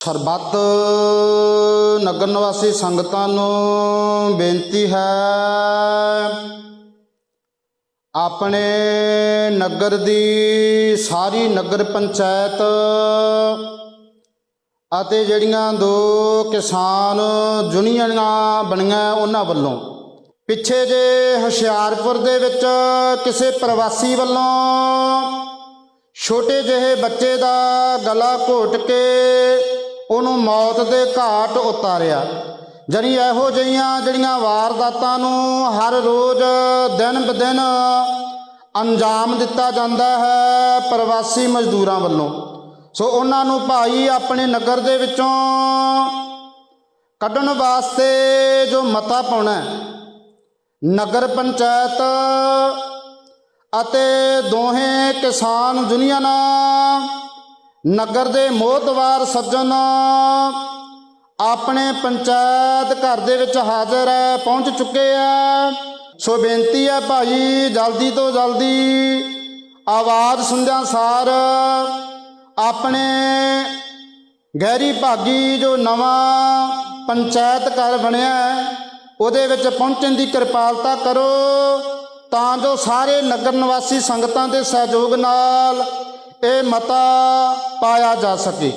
ਸਰਬੱਤ ਨਗਰ ਨਿਵਾਸੀ ਸੰਗਤਾਂ ਨੂੰ ਬੇਨਤੀ ਹੈ, ਆਪਣੇ ਨਗਰ ਦੀ ਸਾਰੀ ਨਗਰ ਪੰਚਾਇਤ ਅਤੇ ਜਿਹੜੀਆਂ ਦੋ ਕਿਸਾਨ ਯੂਨੀਅਨਾਂ ਬਣੀਆਂ ਉਹਨਾਂ ਵੱਲੋਂ, ਪਿੱਛੇ ਜੇ ਹੁਸ਼ਿਆਰਪੁਰ ਦੇ ਵਿੱਚ ਕਿਸੇ ਪ੍ਰਵਾਸੀ ਵੱਲੋਂ ਛੋਟੇ ਜਿਹੇ ਬੱਚੇ ਦਾ ਗਲਾ ਘੋਟ ਕੇ ਉਹਨੂੰ ਮੌਤ ਦੇ ਘਾਟ ਉਤਾਰਿਆ। ਜਣੀ ਇਹੋ ਜਿਹੀਆਂ ਜਿਹੜੀਆਂ ਵਾਰਦਾਤਾਂ ਨੂੰ ਹਰ ਰੋਜ਼ ਦਿਨ ਬਦਿਨ ਅੰਜਾਮ ਦਿੱਤਾ ਜਾਂਦਾ ਹੈ ਪ੍ਰਵਾਸੀ ਮਜ਼ਦੂਰਾਂ ਵੱਲੋਂ। ਸੋ ਉਹਨਾਂ ਨੂੰ ਭਾਈ ਆਪਣੇ ਨਗਰ ਦੇ ਵਿੱਚੋਂ ਕੱਢਣ ਵਾਸਤੇ ਜੋ ਮਤਾ ਪਾਉਣਾ ਨਗਰ ਪੰਚਾਇਤ ਅਤੇ ਦੋਹੇ ਕਿਸਾਨ ਯੂਨੀਅਨਾਂ ਨਗਰ ਦੇ ਮੋਹਤਵਾਰ ਸੱਜਣ ਆਪਣੇ ਪੰਚਾਇਤ ਘਰ ਦੇ ਵਿੱਚ ਹਾਜ਼ਰ ਹੈ ਪਹੁੰਚ ਚੁੱਕੇ ਆ ਸੋ ਬੇਨਤੀ ਹੈ ਭਾਈ ਜਲਦੀ ਤੋਂ ਜਲਦੀ ਆਵਾਜ਼ ਸੁਣਦਿਆਂ ਸਾਰ ਆਪਣੇ ਗਹਿਰੀ ਭਾਗੀ ਜੋ ਨਵਾਂ ਪੰਚਾਇਤ ਘਰ ਬਣਿਆ ਹੈ, ਉਹਦੇ ਵਿੱਚ ਪਹੁੰਚਣ ਦੀ ਕਿਰਪਾਲਤਾ ਕਰੋ ਤਾਂ ਜੋ ਸਾਰੇ ਨਗਰ ਨਿਵਾਸੀ ਸੰਗਤਾਂ ਦੇ ਸਹਿਯੋਗ ਨਾਲ ਇਹ ਮਤਾ ਪਾਇਆ ਜਾ ਸਕੇ।